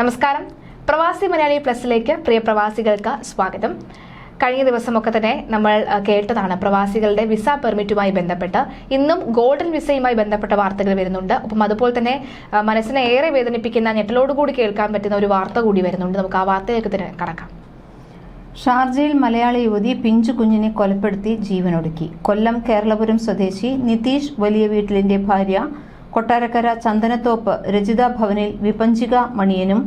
നമസ്കാരം. പ്രവാസി മലയാളി പ്ലസിലേക്ക് പ്രിയ പ്രവാസികൾക്ക് സ്വാഗതം. കഴിഞ്ഞ ദിവസമൊക്കെ തന്നെ നമ്മൾ കേട്ടതാണ് പ്രവാസികളുടെ വിസ പെർമിറ്റുമായി ബന്ധപ്പെട്ട്. ഇന്നും ഗോൾഡൻ വിസയുമായി ബന്ധപ്പെട്ട വാർത്തകൾ വരുന്നുണ്ട്. അപ്പം അതുപോലെ തന്നെ മനസ്സിനെ ഏറെ വേദനിപ്പിക്കുന്ന ഞെട്ടലോടുകൂടി കേൾക്കാൻ പറ്റുന്ന ഒരു വാർത്ത കൂടി വരുന്നുണ്ട്. നമുക്ക് ആ വാർത്തയിലേക്ക് തന്നെ കടക്കാം. ഷാർജയിൽ മലയാളി യുവതി പിഞ്ചു കുഞ്ഞിനെ കൊലപ്പെടുത്തി ജീവനൊടുക്കി. കൊല്ലം കേരളപുരം സ്വദേശി നിതീഷ് വലിയ വീട്ടിലിന്റെ ഭാര്യ കൊട്ടാരക്കര ചന്ദനത്തോപ്പ് രജിത ഭവനിൽ വിപഞ്ചിക മണിയനും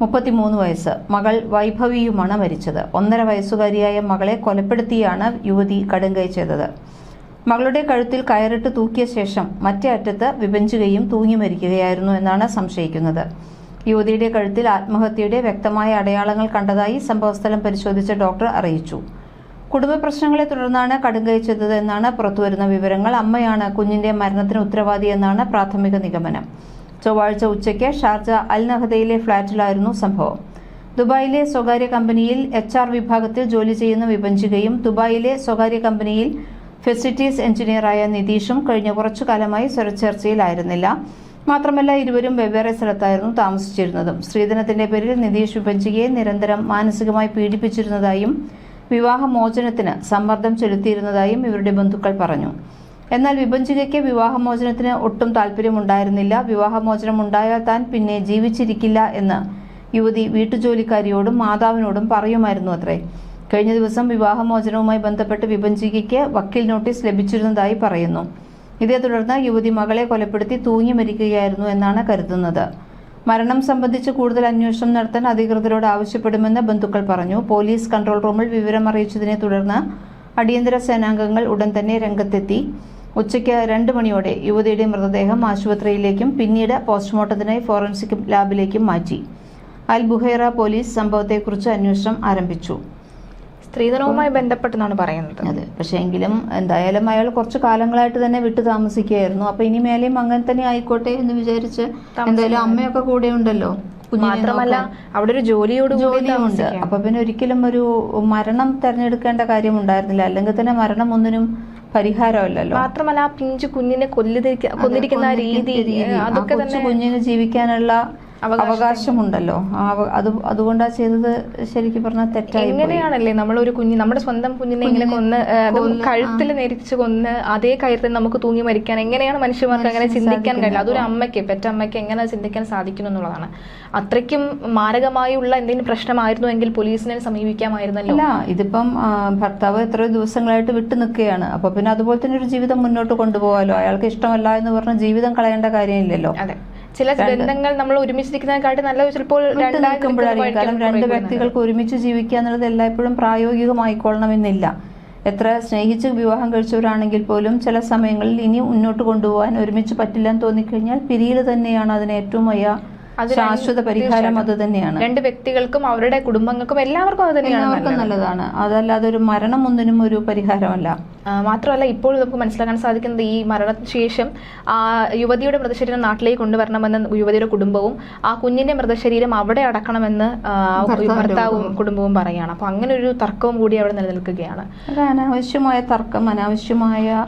മുപ്പത്തിമൂന്ന് വയസ്സ് മകൾ വൈഭവിയുമാണ് മരിച്ചത്. ഒന്നര വയസ്സുകാരിയായ മകളെ കൊലപ്പെടുത്തിയാണ് യുവതി കടുങ്കൈ ചെയ്തത്. മകളുടെ കഴുത്തിൽ കയറിട്ട് തൂക്കിയ ശേഷം മറ്റേ അറ്റത്ത് വിഭജിക്കുകയും തൂങ്ങി മരിക്കുകയായിരുന്നു എന്നാണ് സംശയിക്കുന്നത്. യുവതിയുടെ കഴുത്തിൽ ആത്മഹത്യയുടെ വ്യക്തമായ അടയാളങ്ങൾ കണ്ടതായി സംഭവസ്ഥലം പരിശോധിച്ച ഡോക്ടർ അറിയിച്ചു. കുടുംബ പ്രശ്നങ്ങളെ തുടർന്നാണ് കടുങ്കൈ ചെയ്തത് എന്നാണ് പുറത്തുവരുന്ന വിവരങ്ങൾ. അമ്മയാണ് കുഞ്ഞിന്റെ മരണത്തിന് ഉത്തരവാദി എന്നാണ് പ്രാഥമിക നിഗമനം. ചൊവ്വാഴ്ച ഉച്ചയ്ക്ക് ഷാർജ അൽ നഹദയിലെ ഫ്ളാറ്റിലായിരുന്നു സംഭവം. ദുബായിലെ സ്വകാര്യ കമ്പനിയിൽ എച്ച് ആർ വിഭാഗത്തിൽ ജോലി ചെയ്യുന്ന വിഭജികയും ദുബായിലെ സ്വകാര്യ കമ്പനിയിൽ ഫെസിലിറ്റീസ് എഞ്ചിനീയറായ നിതീഷും കഴിഞ്ഞ കുറച്ചു കാലമായി സ്വരച്ചേർച്ചയിലായിരുന്നില്ല. മാത്രമല്ല ഇരുവരും വെവ്വേറെ സ്ഥലത്തായിരുന്നു താമസിച്ചിരുന്നതും. സ്ത്രീധനത്തിന്റെ പേരിൽ നിതീഷ് വിഭജികയെ നിരന്തരം മാനസികമായി പീഡിപ്പിച്ചിരുന്നതായും വിവാഹമോചനത്തിന് സമ്മർദ്ദം ചെലുത്തിയിരുന്നതായും ഇവരുടെ ബന്ധുക്കൾ പറഞ്ഞു. എന്നാൽ വിഭജികയ്ക്ക് വിവാഹമോചനത്തിന് ഒട്ടും താല്പര്യമുണ്ടായിരുന്നില്ല വിവാഹമോചനം ഉണ്ടായാൽ താൻ പിന്നെ ജീവിച്ചിരിക്കില്ല എന്ന് യുവതി വീട്ടുജോലിക്കാരിയോടും മാതാവിനോടും പറയുമായിരുന്നു അത്രേ. കഴിഞ്ഞ ദിവസം വിവാഹമോചനവുമായി ബന്ധപ്പെട്ട് വിഭജികയ്ക്ക് വക്കീൽ നോട്ടീസ് ലഭിച്ചിരുന്നതായി പറയുന്നു. ഇതേ തുടർന്ന് യുവതി മകളെ കൊലപ്പെടുത്തി തൂങ്ങി മരിക്കുകയായിരുന്നു എന്നാണ് കരുതുന്നത്. മരണം സംബന്ധിച്ച് കൂടുതൽ അന്വേഷണം നടത്താൻ അധികൃതരോട് ആവശ്യപ്പെടുമെന്ന് ബന്ധുക്കൾ പറഞ്ഞു. പോലീസ് കൺട്രോൾ റൂമിൽ വിവരം അറിയിച്ചതിനെ തുടർന്ന് അടിയന്തര സേനാംഗങ്ങൾ ഉടൻ തന്നെ രംഗത്തെത്തി. ഉച്ചയ്ക്ക് രണ്ട് മണിയോടെ യുവതിയുടെ മൃതദേഹം ആശുപത്രിയിലേക്കും പിന്നീട് പോസ്റ്റ്മോർട്ടത്തിനായി ഫോറൻസിക് ലാബിലേക്കും മാറ്റി. അൽ ബുഹേറ പോലീസ് സംഭവത്തെക്കുറിച്ച് അന്വേഷണം ആരംഭിച്ചു. സ്ത്രീധനവുമായി ബന്ധപ്പെട്ടെന്നാണ് പറയുന്നത്. അതെ. പക്ഷേ എങ്കിലും എന്തായാലും അയാൾ കുറച്ച് കാലങ്ങളായിട്ട് തന്നെ വിട്ടു താമസിക്കുകയായിരുന്നു. അപ്പൊ ഇനി മേലെയും അങ്ങനെ തന്നെ ആയിക്കോട്ടെ എന്ന് വിചാരിച്ച് എന്തായാലും അമ്മയൊക്കെ കൂടെ ഉണ്ടല്ലോ. മാത്രമല്ല അവിടെ ഒരു ജോലിയോട് ജോലിയുണ്ട്. അപ്പൊ പിന്നെ ഒരിക്കലും ഒരു മരണം തെരഞ്ഞെടുക്കേണ്ട കാര്യം ഉണ്ടായിരുന്നില്ല അല്ലെങ്കിൽ തന്നെ മരണം ഒന്നിനും പരിഹാരമല്ലല്ലോ. മാത്രമല്ല ആ പിഞ്ചു കുഞ്ഞിനെ കൊല്ലിരിക്കുന്ന രീതി അതൊക്കെ തന്നെ കുഞ്ഞിന് ജീവിക്കാനുള്ള അവകാശമുണ്ടല്ലോ. അത് അതുകൊണ്ടാ ചെയ്തത് ശരിക്കും പറഞ്ഞാൽ തെറ്റായി. എങ്ങനെയാണല്ലേ നമ്മൾ ഒരു കുഞ്ഞ് നമ്മുടെ സ്വന്തം കുഞ്ഞിനെ ഇങ്ങനെ കൊന്ന് കഴുത്തിൽ നെരിച്ച് കൊന്ന് അതേ കയറിൽ നമുക്ക് തൂങ്ങി മരിക്കാൻ എങ്ങനെയാണ് മനുഷ്യന്മാർക്ക് അങ്ങനെ ചിന്തിക്കാൻ കഴിയില്ല അതൊരു അമ്മയ്ക്ക് പെറ്റമ്മയ്ക്ക് എങ്ങനെ ചിന്തിക്കാൻ സാധിക്കുന്നു എന്നുള്ളതാണ്. അത്രയ്ക്കും മാരകമായുള്ള എന്തെങ്കിലും പ്രശ്നമായിരുന്നു എങ്കിൽ പോലീസിനെ സമീപിക്കാമായിരുന്നല്ലോ. അല്ല ഇതിപ്പം ഭർത്താവ് എത്രയോ ദിവസങ്ങളായിട്ട് വിട്ടു നിൽക്കുകയാണ്. അപ്പൊ പിന്നെ അതുപോലെ തന്നെ ഒരു ജീവിതം മുന്നോട്ട് കൊണ്ടുപോകാലോ അയാൾക്ക് ഇഷ്ടമല്ല എന്ന് പറഞ്ഞ ജീവിതം കളയേണ്ട കാര്യമില്ലല്ലോ. അതെ. ചില ബന്ധങ്ങൾ നമ്മൾ ഒരുമിച്ചിരിക്കുന്നതിനെക്കാട്ടി നല്ല ചിലപ്പോൾ കാരണം രണ്ട് വ്യക്തികൾക്ക് ഒരുമിച്ച് ജീവിക്കുക എന്നുള്ളത് എല്ലായ്പ്പോഴും പ്രായോഗികമായിക്കൊള്ളണമെന്നില്ല. എത്ര സ്നേഹിച്ച് വിവാഹം കഴിച്ചവരാണെങ്കിൽ പോലും ചില സമയങ്ങളിൽ ഇനി മുന്നോട്ട് കൊണ്ടുപോകാൻ ഒരുമിച്ച് പറ്റില്ലെന്ന് തോന്നിക്കഴിഞ്ഞാൽ പിരിയിൽ തന്നെയാണ് അതിന് ഏറ്റവും വലിയ ശാശ്വത പരിഹാരം അത് തന്നെയാണ് രണ്ട് വ്യക്തികൾക്കും അവരുടെ കുടുംബങ്ങൾക്കും എല്ലാവർക്കും അത് തന്നെയാണ് നല്ലതാണ്. അതല്ലാതെ ഒരു മരണം ഒന്നിനും ഒരു പരിഹാരമല്ല. മാത്രമല്ല ഇപ്പോൾ നമുക്ക് മനസ്സിലാക്കാൻ സാധിക്കുന്നത് ഈ മരണത്തിന് ശേഷം ആ യുവതിയുടെ മൃതശരീരം നാട്ടിലേക്ക് കൊണ്ടുവരണമെന്ന് യുവതിയുടെ കുടുംബവും ആ കുഞ്ഞിന്റെ മൃതശരീരം അവിടെ അടക്കണമെന്ന് ഭർത്താവും കുടുംബവും പറയുകയാണ്. അപ്പൊ അങ്ങനെ ഒരു തർക്കവും കൂടി അവിടെ നിലനിൽക്കുകയാണ്. അനാവശ്യമായ തർക്കം അനാവശ്യമായ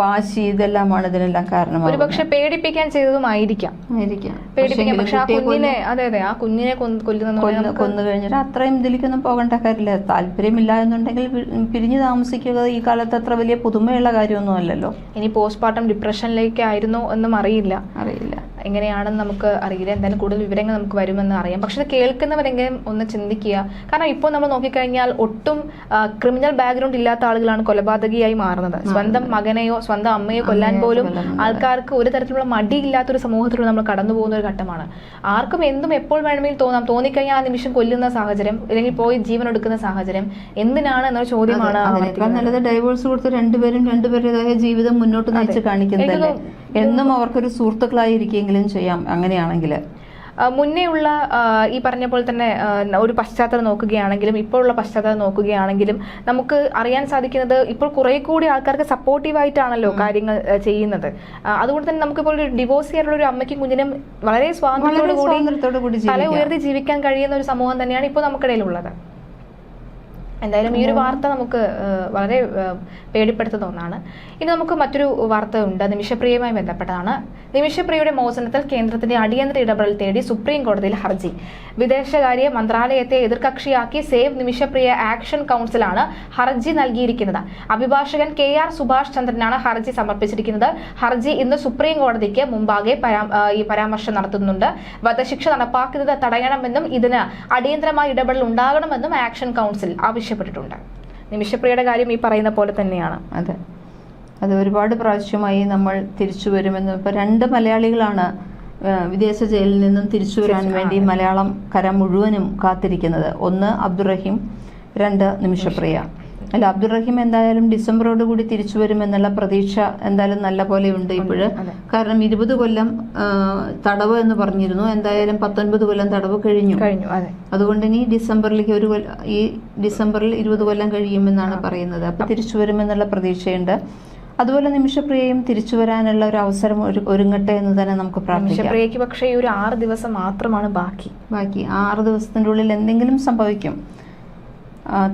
വാശി ഇതെല്ലാമാണ് ഇതിനെല്ലാം ഒരു കാരണമാകുന്നത് പക്ഷെ പേടിപ്പിക്കാൻ ചെയ്തതുമായിരിക്കാം. ആയിരിക്കാം. പേടിപ്പിക്കാം. പക്ഷേങ്കിലും പക്ഷെ ആ കുഞ്ഞിനെ അതെ അതെ ആ കുഞ്ഞിനെ കൊന്ന് കൊല്ലുന്ന കൊന്നു കഴിഞ്ഞിട്ട് അത്രയും ഇതിലേക്കൊന്നും പോകേണ്ട കാര്യമില്ല. താല്പര്യമില്ല എന്നുണ്ടെങ്കിൽ പിരിഞ്ഞു താമസിക്കുക ഈ കാലത്ത് അത്ര വലിയ പുതുമയുള്ള കാര്യമൊന്നും അല്ലല്ലോ. ഇനി പോസ്റ്റ്മോർട്ടം ഡിപ്രഷനിലേക്ക് ആയിരുന്നോ എന്നും അറിയില്ല. അറിയില്ല. എങ്ങനെയാണെന്ന് നമുക്ക് അറിയില്ല. എന്തായാലും കൂടുതൽ വിവരങ്ങൾ നമുക്ക് വരുമെന്ന് അറിയാം. പക്ഷെ ഇത് കേൾക്കുന്നവരെങ്കിലും ഒന്ന് ചിന്തിക്കുക. കാരണം ഇപ്പോൾ നമ്മൾ നോക്കിക്കഴിഞ്ഞാൽ ഒട്ടും ക്രിമിനൽ ബാക്ക്ഗ്രൗണ്ട് ഇല്ലാത്ത ആളുകളാണ് കൊലപാതകിയായി മാറുന്നത്. സ്വന്തം മകനെയോ സ്വന്തം അമ്മയെ കൊല്ലാൻ പോലും ആൾക്കാർക്ക് ഒരു തരത്തിലുള്ള മടിയില്ലാത്തൊരു സമൂഹത്തിലൂടെ നമ്മൾ കടന്നു പോകുന്ന ഒരു ഘട്ടമാണ്. ആർക്കും എന്തും എപ്പോൾ വേണമെങ്കിലും തോന്നാം. തോന്നിക്കഴിഞ്ഞാൽ ആ നിമിഷം കൊല്ലുന്ന സാഹചര്യം അല്ലെങ്കിൽ പോയി ജീവൻ എടുക്കുന്ന സാഹചര്യം എന്തിനാണ് എന്നൊരു ചോദ്യമാണ് അതിനേക്കാൾ നല്ലത് ഡൈവോഴ്സ് കൊടുത്ത് രണ്ടുപേരും രണ്ടുപേരുടേതായ ജീവിതം മുന്നോട്ട് നയിച്ച് കാണിക്കുന്നത് എന്നും അവർക്കൊരു സുഹൃത്തുക്കളായിരിക്കെങ്കിലും ചെയ്യാം അങ്ങനെയാണെങ്കിൽ. മുന്നേ ഉള്ള ഈ പറഞ്ഞ പോലെ തന്നെ ഒരു പശ്ചാത്തലം നോക്കുകയാണെങ്കിലും ഇപ്പോഴുള്ള പശ്ചാത്തലം നോക്കുകയാണെങ്കിലും നമുക്ക് അറിയാൻ സാധിക്കുന്നത് ഇപ്പോൾ കുറെ കൂടി ആൾക്കാർക്ക് സപ്പോർട്ടീവായിട്ടാണല്ലോ കാര്യങ്ങൾ ആ, ചെയ്യുന്നത്. അതുകൊണ്ട് തന്നെ നമുക്കിപ്പോൾ ഒരു ഡിവോഴ്സ് ചെയ്യാനുള്ള ഒരു അമ്മയ്ക്കും കുഞ്ഞിനും വളരെ സ്വാതന്ത്ര്യത്തോടു കൂടി സ്വാതന്ത്ര്യത്തോടു കൂടി തല ഉയർത്തി ജീവിക്കാൻ കഴിയുന്ന ഒരു സമൂഹം തന്നെയാണ് ഇപ്പോൾ നമുക്കിടയിലുള്ളത്. എന്തായാലും ഈ ഒരു വാർത്ത നമുക്ക് വളരെ പേടിപ്പെടുത്തുന്ന ഒന്നാണ്. ഇനി നമുക്ക് മറ്റൊരു വാർത്ത ഉണ്ട്. നിമിഷപ്രിയയുമായി ബന്ധപ്പെട്ടതാണ്. നിമിഷപ്രിയയുടെ മോചനത്തിൽ കേന്ദ്രത്തിന്റെ അടിയന്തര ഇടപെടൽ തേടി സുപ്രീം കോടതിയിൽ ഹർജി. വിദേശകാര്യ മന്ത്രാലയത്തെ എതിർകക്ഷിയാക്കി സേവ് നിമിഷപ്രിയ ആക്ഷൻ കൗൺസിലാണ് ഹർജി നൽകിയിരിക്കുന്നത്. അഭിഭാഷകൻ കെ ആർ സുഭാഷ് ചന്ദ്രനാണ് ഹർജി സമർപ്പിച്ചിരിക്കുന്നത്. ഹർജി ഇന്ന് സുപ്രീം കോടതിക്ക് മുമ്പാകെ ഈ പരാമർശം നടത്തുന്നുണ്ട്. വധശിക്ഷ നടപ്പാക്കുന്നത് തടയണമെന്നും ഇതിന് അടിയന്തരമായ ഇടപെടൽ ഉണ്ടാകണമെന്നും ആക്ഷൻ കൗൺസിൽ ആവശ്യപ്പെട്ടിട്ടുണ്ട് നിമിഷപ്രിയയുടെ കാര്യം ഈ പറയുന്ന പോലെ തന്നെയാണ്. അതെ. അത് ഒരുപാട് പ്രാവശ്യമായി നമ്മൾ തിരിച്ചു വരുമെന്ന് ഇപ്പൊ രണ്ട് മലയാളികളാണ് വിദേശ ജയിലിൽ നിന്നും തിരിച്ചു വരാൻ വേണ്ടി മലയാളം കര മുഴുവനും കാത്തിരിക്കുന്നത്. ഒന്ന് അബ്ദുറഹീം രണ്ട് നിമിഷപ്രിയ. അല്ല അബ്ദുറഹീം എന്തായാലും ഡിസംബറോട് കൂടി തിരിച്ചു വരുമെന്നുള്ള പ്രതീക്ഷ എന്തായാലും നല്ല പോലെ ഉണ്ട് ഇപ്പോഴ്. കാരണം ഇരുപത് കൊല്ലം തടവ് എന്ന് പറഞ്ഞിരുന്നു. എന്തായാലും പത്തൊൻപത് കൊല്ലം തടവ് കഴിഞ്ഞു. കഴിഞ്ഞു അതെ. അതുകൊണ്ട് ഇനി ഡിസംബറിലേക്ക് ഒരു ഈ ഡിസംബറിൽ ഇരുപത് കൊല്ലം കഴിയുമെന്നാണ് പറയുന്നത്. അപ്പൊ തിരിച്ചു വരുമെന്നുള്ള പ്രതീക്ഷയുണ്ട്. അതുപോലെ നിമിഷപ്രിയയും തിരിച്ചു വരാനുള്ള ഒരു അവസരം ഒരുങ്ങട്ടെ എന്ന് തന്നെ നമുക്ക് പ്രാർത്ഥിക്കാം. പക്ഷേ ഒരു ആറ് ദിവസം മാത്രമാണ് ബാക്കി. ബാക്കി ആറ് ദിവസത്തിന്റെ ഉള്ളിൽ എന്തെങ്കിലും സംഭവിക്കും.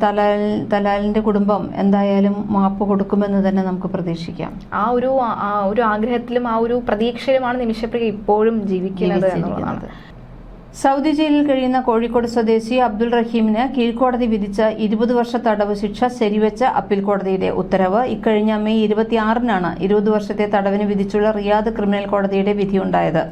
തലാൽ തലാലിന്റെ കുടുംബം എന്തായാലും മാപ്പ് കൊടുക്കുമെന്ന് തന്നെ നമുക്ക് പ്രതീക്ഷിക്കാം. ആ ഒരു ആ- ഒരു ആഗ്രഹത്തിലും ആ ഒരു പ്രതീക്ഷയിലുമാണ് നിമിഷപ്രിയ ഇപ്പോഴും ജീവിക്കുന്നത് എന്നുള്ളതാണ്. സൗദി ജയിലിൽ കഴിയുന്ന കോഴിക്കോട് സ്വദേശി അബ്ദുൾ റഹീമിന് കീഴ്ക്കോടതി വിധിച്ച ഇരുപത് വർഷ തടവ് ശിക്ഷ ശരിവെച്ച അപ്പീൽ കോടതിയുടെ ഉത്തരവ്. ഇക്കഴിഞ്ഞ മെയ് ഇരുപത്തിയാറിനാണ് ഇരുപത് വർഷത്തെ തടവിന് വിധിച്ചുള്ള റിയാദ് ക്രിമിനൽ കോടതിയുടെ വിധിയുണ്ടായത്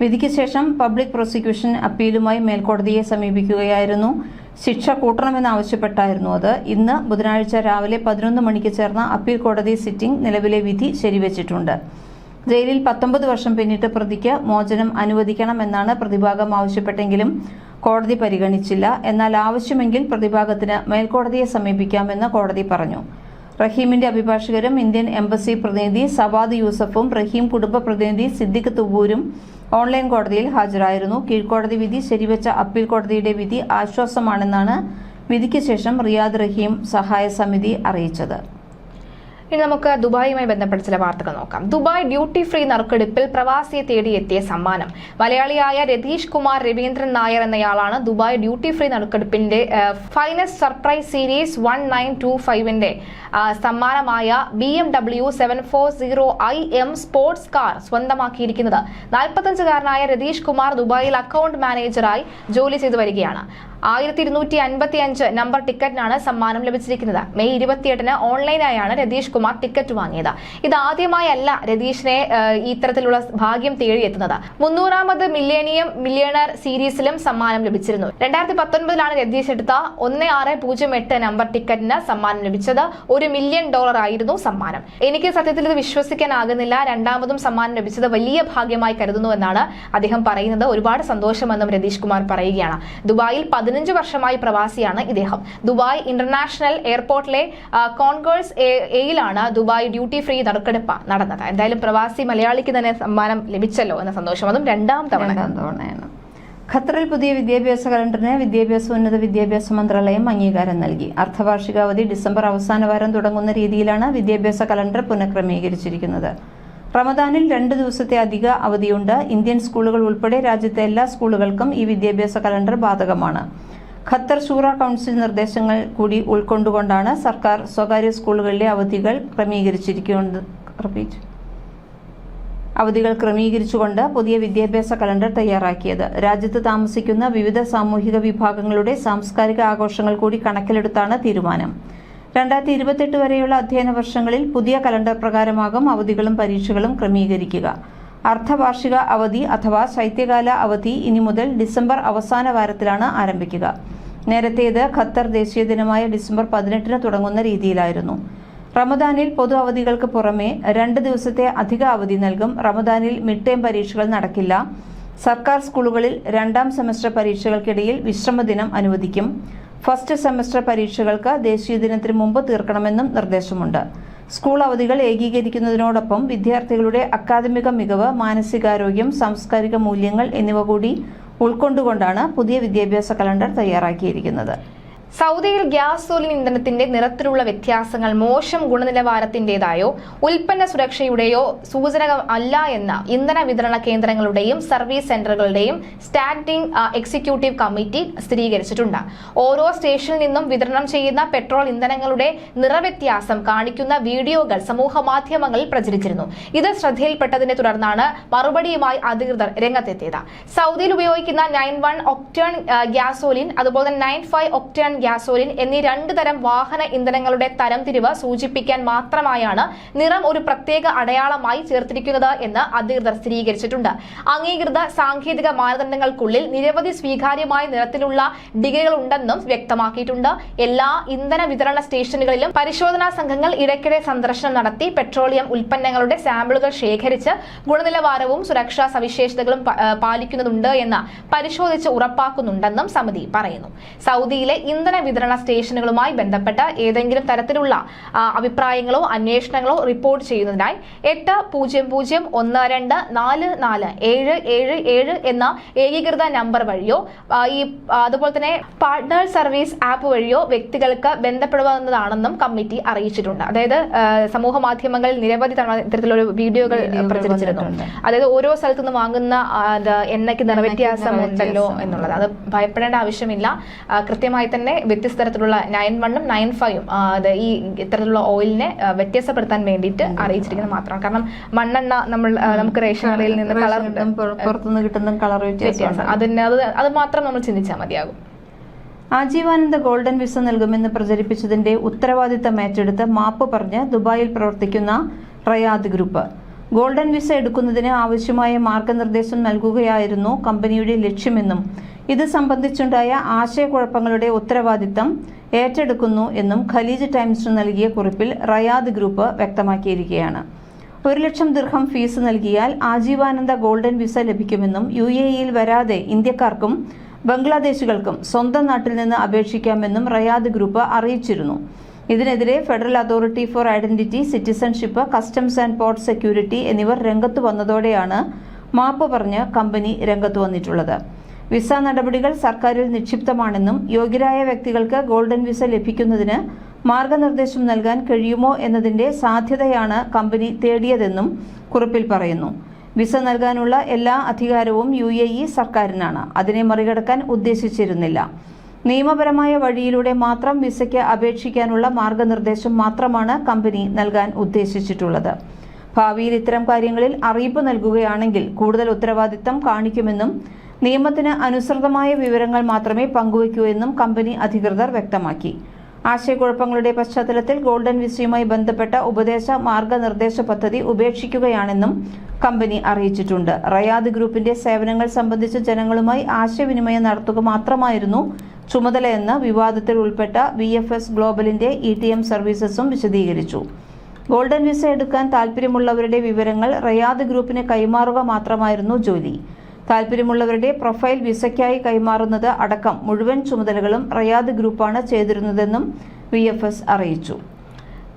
വിധിക്ക് ശേഷം പബ്ലിക് പ്രോസിക്യൂഷൻ അപ്പീലുമായി മേൽക്കോടതിയെ സമീപിക്കുകയായിരുന്നു. ശിക്ഷ കൂട്ടണമെന്നാവശ്യപ്പെട്ടായിരുന്നു അത്. ഇന്ന് ബുധനാഴ്ച രാവിലെ പതിനൊന്ന് മണിക്ക് ചേർന്ന അപ്പീൽ കോടതി സിറ്റിംഗ് നിലവിലെ വിധി ശരിവച്ചിട്ടുണ്ട്. ജയിലിൽ പത്തൊമ്പത് വർഷം പിന്നിട്ട് പ്രതിക്ക് മോചനം അനുവദിക്കണമെന്നാണ് പ്രതിഭാഗം ആവശ്യപ്പെട്ടെങ്കിലും കോടതി പരിഗണിച്ചില്ല. എന്നാൽ ആവശ്യമെങ്കിൽ പ്രതിഭാഗത്തിന് മേൽക്കോടതിയെ സമീപിക്കാമെന്ന് കോടതി പറഞ്ഞു. റഹീമിന്റെ അഭിഭാഷകരും ഇന്ത്യൻ എംബസി പ്രതിനിധി സവാദ് യൂസഫും റഹീം കുടുംബ പ്രതിനിധി സിദ്ദിഖ് തുബൂരും ഓൺലൈൻ കോടതിയിൽ ഹാജരായിരുന്നു. കീഴ്ക്കോടതി വിധി ശരിവെച്ച അപ്പീൽ കോടതിയുടെ വിധി ആശ്വാസമാണെന്നാണ് വിധിക്ക് ശേഷം റിയാദ് റഹീം സഹായ സമിതി അറിയിച്ചത്. ഇനി നമുക്ക് ദുബായുമായി ബന്ധപ്പെട്ട ചില വാർത്തകൾ നോക്കാം. ദുബായ് ഡ്യൂട്ടി ഫ്രീ നറുക്കെടുപ്പിൽ പ്രവാസിയെ തേടിയെത്തിയ സമ്മാനം. മലയാളിയായ രതീഷ് കുമാർ രവീന്ദ്രൻ നായർ എന്നയാളാണ് Dubai duty free നറുക്കെടുപ്പിന്റെ finest surprise series one nine two ഫൈവിന്റെ സമ്മാനമായ B M W seven four zero I M sports car സ്വന്തമാക്കിയിരിക്കുന്നത്. നാൽപ്പത്തഞ്ചുകാരനായ രതീഷ് കുമാർ ദുബായിൽ അക്കൗണ്ട് മാനേജറായി ജോലി ചെയ്തു വരികയാണ്. ആയിരത്തി ഇരുന്നൂറ്റി അൻപത്തി അഞ്ച് നമ്പർ ടിക്കറ്റിനാണ് സമ്മാനം ലഭിച്ചിരിക്കുന്നത്. മെയ് ഇരുപത്തിയെട്ടിന് ഓൺലൈനായാണ് രതീഷ് കുമാർ ടിക്കറ്റ് വാങ്ങിയത്. ഇതാദ്യമായല്ല രതീഷിനെ ഇത്തരത്തിലുള്ള ഭാഗ്യം തേടിയെത്തുന്നത്. മുന്നൂറാമത് മില്ലേനിയം മില്യണർ സീരീസിലും സമ്മാനം ലഭിച്ചിരുന്നു. രണ്ടായിരത്തി പത്തൊൻപതിലാണ് രതീഷ് എടുത്ത ഒന്ന് ആറ് പൂജ്യം എട്ട് നമ്പർ ടിക്കറ്റിന് സമ്മാനം ലഭിച്ചത്. ഒരു മില്യൺ ഡോളർ ആയിരുന്നു സമ്മാനം. എനിക്ക് സത്യത്തിൽ ഇത് വിശ്വസിക്കാനാകുന്നില്ല. രണ്ടാമതും സമ്മാനം ലഭിച്ചത് വലിയ ഭാഗ്യമായി കരുതുന്നു എന്നാണ് അദ്ദേഹം പറയുന്നത്. ഒരുപാട് സന്തോഷമെന്നും രതീഷ് കുമാർ പറയുകയാണ്. ദുബായിൽ പതിനഞ്ച് വർഷമായി പ്രവാസിയാണ് ഇദ്ദേഹം. ദുബായ് ഇന്റർനാഷണൽ എയർപോർട്ടിലെ കോൺഗേഴ്സ് എ- എയിലാണ് ദുബായ് ഡ്യൂട്ടി ഫ്രീ നറുക്കെടുപ്പ് നടന്നത്. എന്തായാലും പ്രവാസി മലയാളിക്ക് തന്നെ സമ്മാനം ലഭിച്ചല്ലോ എന്ന സന്തോഷം. അതും രണ്ടാം തവണ. തവണയാണ്. ഖത്തറിൽ പുതിയ വിദ്യാഭ്യാസ കലണ്ടറിന് വിദ്യാഭ്യാസ ഉന്നത വിദ്യാഭ്യാസ മന്ത്രാലയം അംഗീകാരം നൽകി. അർദ്ധവാർഷിക അവധി ഡിസംബർ അവസാന വാരം തുടങ്ങുന്ന രീതിയിലാണ് വിദ്യാഭ്യാസ കലണ്ടർ പുനഃക്രമീകരിച്ചിരിക്കുന്നത്. റമദാനിൽ രണ്ട് ദിവസത്തെ അധിക അവധിയുണ്ട്. ഇന്ത്യൻ സ്കൂളുകൾ ഉൾപ്പെടെ രാജ്യത്തെ എല്ലാ സ്കൂളുകൾക്കും ഈ വിദ്യാഭ്യാസ കലണ്ടർ ബാധകമാണ്. ഖത്തർ ഷൂറ കൗൺസിൽ നിർദ്ദേശങ്ങൾ കൂടി ഉൾക്കൊണ്ടുകൊണ്ടാണ് സർക്കാർ സ്വകാര്യ സ്കൂളുകളിലെ അവധികൾ ക്രമീകരിച്ചിരിക്കുന്നത്. അവധികൾ ക്രമീകരിച്ചുകൊണ്ട് പുതിയ വിദ്യാഭ്യാസ കലണ്ടർ തയ്യാറാക്കിയത്. രാജ്യത്ത് താമസിക്കുന്ന വിവിധ സാമൂഹിക വിഭാഗങ്ങളുടെ സാംസ്കാരിക ആഘോഷങ്ങൾ കൂടി കണക്കിലെടുത്താണ് തീരുമാനം. രണ്ടായിരത്തി ഇരുപത്തെട്ട് വരെയുള്ള അധ്യയന വർഷങ്ങളിൽ പുതിയ കലണ്ടർ പ്രകാരമാകും അവധികളും പരീക്ഷകളും ക്രമീകരിക്കുക. അർദ്ധവാർഷിക അവധി അഥവാ ശൈത്യകാല അവധി ഇനി മുതൽ ഡിസംബർ അവസാന വാരത്തിലാണ് ആരംഭിക്കുക. നേരത്തേത് ഖത്തർ ദേശീയ ദിനമായ ഡിസംബർ പതിനെട്ടിന് തുടങ്ങുന്ന രീതിയിലായിരുന്നു. റമദാനിൽ പൊതു അവധികൾക്ക് പുറമെ രണ്ട് ദിവസത്തെ അധിക അവധി നൽകും. റമദാനിൽ മിഡ് ടേം പരീക്ഷകൾ നടക്കില്ല. സർക്കാർ സ്കൂളുകളിൽ രണ്ടാം സെമസ്റ്റർ പരീക്ഷകൾക്കിടയിൽ വിശ്രമദിനം അനുവദിക്കും. ഫസ്റ്റ് സെമസ്റ്റർ പരീക്ഷകൾക്ക് ദേശീയ ദിനത്തിന് മുമ്പ് തീർക്കണമെന്നും നിർദ്ദേശമുണ്ട്. സ്കൂൾ അവധികൾ ഏകീകരിക്കുന്നതിനോടൊപ്പം വിദ്യാർത്ഥികളുടെ അക്കാദമിക മികവ് മാനസികാരോഗ്യം സാംസ്കാരിക മൂല്യങ്ങൾ എന്നിവ കൂടി ഉൾക്കൊണ്ടുകൊണ്ടാണ് പുതിയ വിദ്യാഭ്യാസ കലണ്ടർ തയ്യാറാക്കിയിരിക്കുന്നത്. സൗദിയിൽ ഗ്യാസോലിൻ ഇന്ധനത്തിന്റെ നിറത്തിലുള്ള വ്യത്യാസങ്ങൾ മോശം ഗുണനിലവാരത്തിന്റേതായോ ഉൽപ്പന്ന സുരക്ഷയുടെയോ സൂചനകം അല്ല എന്ന ഇന്ധന വിതരണ കേന്ദ്രങ്ങളുടെയും സർവീസ് സെന്ററുകളുടെയും സ്റ്റാൻഡിംഗ് എക്സിക്യൂട്ടീവ് കമ്മിറ്റി സ്ഥിരീകരിച്ചിട്ടുണ്ട്. ഓരോ സ്റ്റേഷനിൽ നിന്നും വിതരണം ചെയ്യുന്ന പെട്രോൾ ഇന്ധനങ്ങളുടെ നിറവ്യത്യാസം കാണിക്കുന്ന വീഡിയോകൾ സമൂഹ മാധ്യമങ്ങളിൽ പ്രചരിച്ചിരുന്നു. ഇത് ശ്രദ്ധയിൽപ്പെട്ടതിനെ തുടർന്നാണ് മറുപടിയുമായി അധികൃതർ രംഗത്തെത്തിയത്. സൗദിയിൽ ഉപയോഗിക്കുന്ന നയൻ വൺ ഒക്ടേൺ ഗ്യാസോലിൻ അതുപോലെ തന്നെ നയൻ ഫൈവ് ഒക്ടേൺ ഗ്യാസോലിൻ എന്നീ രണ്ട് തരം വാഹന ഇന്ധനങ്ങളുടെ തരംതിരിവ് സൂചിപ്പിക്കാൻ മാത്രമായാണ് നിറം ഒരു പ്രത്യേക അടയാളമായി ചേർത്തിരിക്കുന്നത് എന്ന് അധികൃതർ സ്ഥിരീകരിച്ചിട്ടുണ്ട്. അംഗീകൃത സാങ്കേതിക മാനദണ്ഡങ്ങൾക്കുള്ളിൽ നിരവധി സ്വീകാര്യമായ നിറത്തിലുള്ള ഡിഗ്രികൾ ഉണ്ടെന്നും വ്യക്തമാക്കിയിട്ടുണ്ട്. എല്ലാ ഇന്ധന വിതരണ സ്റ്റേഷനുകളിലും പരിശോധനാ സംഘങ്ങൾ ഇടയ്ക്കിടെ സന്ദർശനം നടത്തി പെട്രോളിയം ഉൽപ്പന്നങ്ങളുടെ സാമ്പിളുകൾ ശേഖരിച്ച് ഗുണനിലവാരവും സുരക്ഷാ സവിശേഷതകളും പാലിക്കുന്നുണ്ട് എന്ന് പരിശോധിച്ച് ഉറപ്പാക്കുന്നുണ്ടെന്നും സമിതി പറയുന്നു. സൗദിയിലെ ഇന്ധന വിതരണ സ്റ്റേഷനുകളുമായി ബന്ധപ്പെട്ട് ഏതെങ്കിലും തരത്തിലുള്ള അഭിപ്രായങ്ങളോ അന്വേഷണങ്ങളോ റിപ്പോർട്ട് ചെയ്യുന്നതിനായി എട്ട് പൂജ്യം പൂജ്യം ഒന്ന് രണ്ട് നാല് നാല് ഏഴ് ഏഴ് ഏഴ് എന്ന ഏകീകൃത നമ്പർ വഴിയോ ഈ അതുപോലെ തന്നെ പാർട്ട്നർ സർവീസ് ആപ്പ് വഴിയോ വ്യക്തികൾക്ക് ബന്ധപ്പെടുന്നതാണെന്നും കമ്മിറ്റി അറിയിച്ചിട്ടുണ്ട്. അതായത് സമൂഹ മാധ്യമങ്ങളിൽ നിരവധി തവണ ഇത്തരത്തിലൊരു വീഡിയോകൾ പ്രചരിച്ചിരുന്നു. അതായത് ഓരോ സ്ഥലത്തു നിന്ന് വാങ്ങുന്ന എണ്ണയ്ക്ക് നിറവ്യത്യാസം ഉണ്ടല്ലോ എന്നുള്ളത്. അത് ഭയപ്പെടേണ്ട ആവശ്യമില്ല. കൃത്യമായി തന്നെ വ്യത്യസ്ത തരത്തിലുള്ള നയൻ വണ്ണും നയൻ ഫൈവും അത് ഈ ഇത്തരത്തിലുള്ള ഓയിലിനെ വ്യത്യസ്തപ്പെടുത്താൻ വ്യത്യാസപ്പെടുത്താൻ വേണ്ടിയിട്ട് അറിയിച്ചിരിക്കുന്നത് മാത്രമാണ്. കാരണം മണ്ണെണ്ണ നമ്മൾ നമുക്ക് റേഷൻ കടയിൽ നിന്ന് കളർ പുറത്തുനിന്ന് കിട്ടുന്ന കളർ വ്യത്യാസം. അതിന് അത് അത് മാത്രം നമ്മൾ ചിന്തിച്ചാൽ മതിയാകും. ആജീവാനന്ദ ഗോൾഡൻ വിസ നൽകുമെന്ന് പ്രചരിപ്പിച്ചതിന്റെ ഉത്തരവാദിത്തം ഏറ്റെടുത്ത് മാപ്പ് പറഞ്ഞ് ദുബായിൽ പ്രവർത്തിക്കുന്ന റയാദ് ഗ്രൂപ്പ്. ഗോൾഡൻ വിസ എടുക്കുന്നതിന് ആവശ്യമായ മാർഗനിർദ്ദേശം നൽകുകയായിരുന്നു കമ്പനിയുടെ ലക്ഷ്യമെന്നും ഇത് സംബന്ധിച്ചുണ്ടായ ആശയക്കുഴപ്പങ്ങളുടെ ഉത്തരവാദിത്തം ഏറ്റെടുക്കുന്നു എന്നും ഖലീജ് ടൈംസിന് നൽകിയ കുറിപ്പിൽ റയാദ് ഗ്രൂപ്പ് വ്യക്തമാക്കിയിരിക്കുകയാണ്. ഒരു ലക്ഷം ദീർഘം ഫീസ് നൽകിയാൽ ആജീവാനന്ദ ഗോൾഡൻ വിസ ലഭിക്കുമെന്നും യു എ ഇയിൽ വരാതെ ഇന്ത്യക്കാർക്കും ബംഗ്ലാദേശികൾക്കും സ്വന്തം നാട്ടിൽ നിന്ന് അപേക്ഷിക്കാമെന്നും റയാദ് ഗ്രൂപ്പ് അറിയിച്ചിരുന്നു. ഇതിനെതിരെ federal authority for identity citizenship customs and port security എന്നിവർ രംഗത്ത് വന്നതോടെയാണ് മാപ്പ് പറഞ്ഞ് കമ്പനി രംഗത്ത് വന്നിട്ടുള്ളത്. വിസ നടപടികൾ സർക്കാരിൽ നിക്ഷിപ്തമാണെന്നും യോഗ്യരായ വ്യക്തികൾക്ക് ഗോൾഡൻ വിസ ലഭിക്കുന്നതിന് മാർഗനിർദ്ദേശം നൽകാൻ കഴിയുമോ എന്നതിന്റെ സാധ്യതയാണ് കമ്പനി തേടിയതെന്നും കുറിപ്പിൽ പറയുന്നു. വിസ നൽകാനുള്ള എല്ലാ അധികാരവും യു എ ഇ സർക്കാരിനാണ്. അതിനെ മറികടക്കാൻ ഉദ്ദേശിച്ചിരുന്നില്ല. നിയമപരമായ വഴിയിലൂടെ മാത്രം വിസയ്ക്ക് അപേക്ഷിക്കാനുള്ള മാർഗനിർദ്ദേശം മാത്രമാണ് കമ്പനി നൽകാൻ ഉദ്ദേശിച്ചിട്ടുള്ളത്. ഭാവിയിൽ ഇത്തരം കാര്യങ്ങളിൽ അറിയിപ്പ് നൽകുകയാണെങ്കിൽ കൂടുതൽ ഉത്തരവാദിത്തം കാണിക്കുമെന്നും നിയമത്തിന് അനുസൃതമായ വിവരങ്ങൾ മാത്രമേ പങ്കുവയ്ക്കൂ എന്നും കമ്പനി അധികൃതർ വ്യക്തമാക്കി. ആശയക്കുഴപ്പങ്ങളുടെ പശ്ചാത്തലത്തിൽ ഗോൾഡൻ വിസയുമായി ബന്ധപ്പെട്ട ഉപദേശ മാർഗനിർദ്ദേശ പദ്ധതി ഉപേക്ഷിക്കുകയാണെന്നും കമ്പനി അറിയിച്ചിട്ടുണ്ട്. റയാദ് ഗ്രൂപ്പിന്റെ സേവനങ്ങൾ സംബന്ധിച്ച് ജനങ്ങളുമായി ആശയവിനിമയം നടത്തുക മാത്രമായിരുന്നു ചുമതലയെന്ന് വിവാദത്തിൽ ഉൾപ്പെട്ട വി എഫ് എസ് ഗ്ലോബലിന്റെ ഇ ടി എം സർവീസസും വിശദീകരിച്ചു. ഗോൾഡൻ വിസ എടുക്കാൻ താൽപ്പര്യമുള്ളവരുടെ വിവരങ്ങൾ റയാദ് ഗ്രൂപ്പിന് കൈമാറുക മാത്രമായിരുന്നു ജോലി. താൽപ്പര്യമുള്ളവരുടെ പ്രൊഫൈൽ വിസയ്ക്കായി കൈമാറുന്നത് അടക്കം മുഴുവൻ ചുമതലകളും റയാദ് ഗ്രൂപ്പാണ് ചെയ്തിരുന്നതെന്നും വി അറിയിച്ചു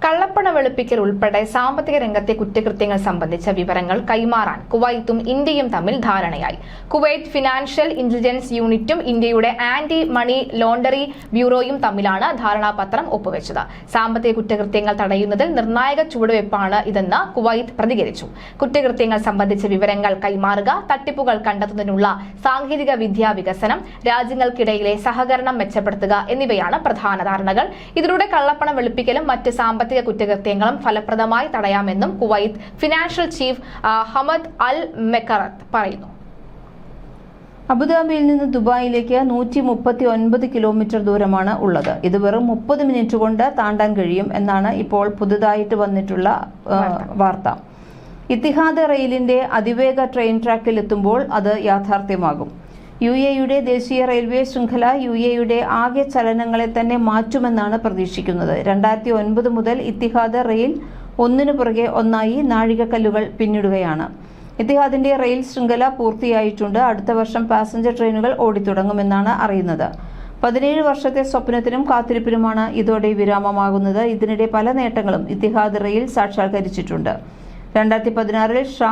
കള്ളപ്പണ വെളുപ്പിക്കൽ ഉൾപ്പെടെ സാമ്പത്തിക രംഗത്തെ കുറ്റകൃത്യങ്ങൾ സംബന്ധിച്ച വിവരങ്ങൾ കൈമാറാൻ കുവൈത്തും ഇന്ത്യയും തമ്മിൽ ധാരണയായി. കുവൈറ്റ് ഫിനാൻഷ്യൽ ഇന്റലിജൻസ് യൂണിറ്റും ഇന്ത്യയുടെ ആന്റി മണി ലോണ്ടറി ബ്യൂറോയും തമ്മിലാണ് ധാരണാപത്രം ഒപ്പുവെച്ചത്. സാമ്പത്തിക കുറ്റകൃത്യങ്ങൾ തടയുന്നതിൽ നിർണായക ചുവടുവയ്പ്പാണ് ഇതെന്ന് കുവൈത്ത് പ്രതികരിച്ചു. കുറ്റകൃത്യങ്ങൾ സംബന്ധിച്ച വിവരങ്ങൾ കൈമാറുക തട്ടിപ്പുകൾ കണ്ടെത്തുന്നതിനുള്ള സാങ്കേതിക വിദ്യാ വികസനം രാജ്യങ്ങൾക്കിടയിലെ സഹകരണം മെച്ചപ്പെടുത്തുക എന്നിവയാണ് പ്രധാന ധാരണകൾ. ഇതിലൂടെ കള്ളപ്പണം വെളുപ്പിക്കലും മറ്റ് സാമ്പത്തിക കുറ്റകൃത്യങ്ങളും ഫലപ്രദമായി തടയാമെന്നും Kuwait financial chief Hamad Al മെക്കറത്ത് പറയുന്നു. അബുദാബിയിൽ നിന്ന് ദുബായിലേക്ക് നൂറ്റി മുപ്പത്തി ഒൻപത് കിലോമീറ്റർ ദൂരമാണ് ഉള്ളത്. ഇത് വെറും മുപ്പത് മിനിറ്റ് കൊണ്ട് താണ്ടാൻ കഴിയും എന്നാണ് ഇപ്പോൾ പുതുതായിട്ട് വന്നിട്ടുള്ള വാർത്ത. ഇത്തിഹാദ് റെയിലിന്റെ അതിവേഗ ട്രെയിൻ ട്രാക്കിൽ എത്തുമ്പോൾ അത് യാഥാർത്ഥ്യമാകും. യു എയുടെ ദേശീയ റെയിൽവേ ശൃംഖല യു എയുടെ ആകെ ചലനങ്ങളെ തന്നെ മാറ്റുമെന്നാണ് പ്രതീക്ഷിക്കുന്നത്. രണ്ടായിരത്തി ഒൻപത് മുതൽ ഇത്തിഹാദ് റെയിൽ ഒന്നിനു പുറകെ ഒന്നായി നാഴികക്കല്ലുകൾ പിന്നിടുകയാണ്. ഇത്തിഹാദിന്റെ റെയിൽ ശൃംഖല പൂർത്തിയായിട്ടുണ്ട്. അടുത്ത വർഷം പാസഞ്ചർ ട്രെയിനുകൾ ഓടിത്തുടങ്ങുമെന്നാണ് അറിയുന്നത്. പതിനേഴ് വർഷത്തെ സ്വപ്നത്തിനും കാത്തിരിപ്പിനുമാണ് ഇതോടെ വിരാമമാകുന്നത്. ഇതിനിടെ പല നേട്ടങ്ങളും ഇത്തിഹാദ് റെയിൽ സാക്ഷാത്കരിച്ചിട്ടുണ്ട്. രണ്ടായിരത്തി പതിനാറിൽ ഷാ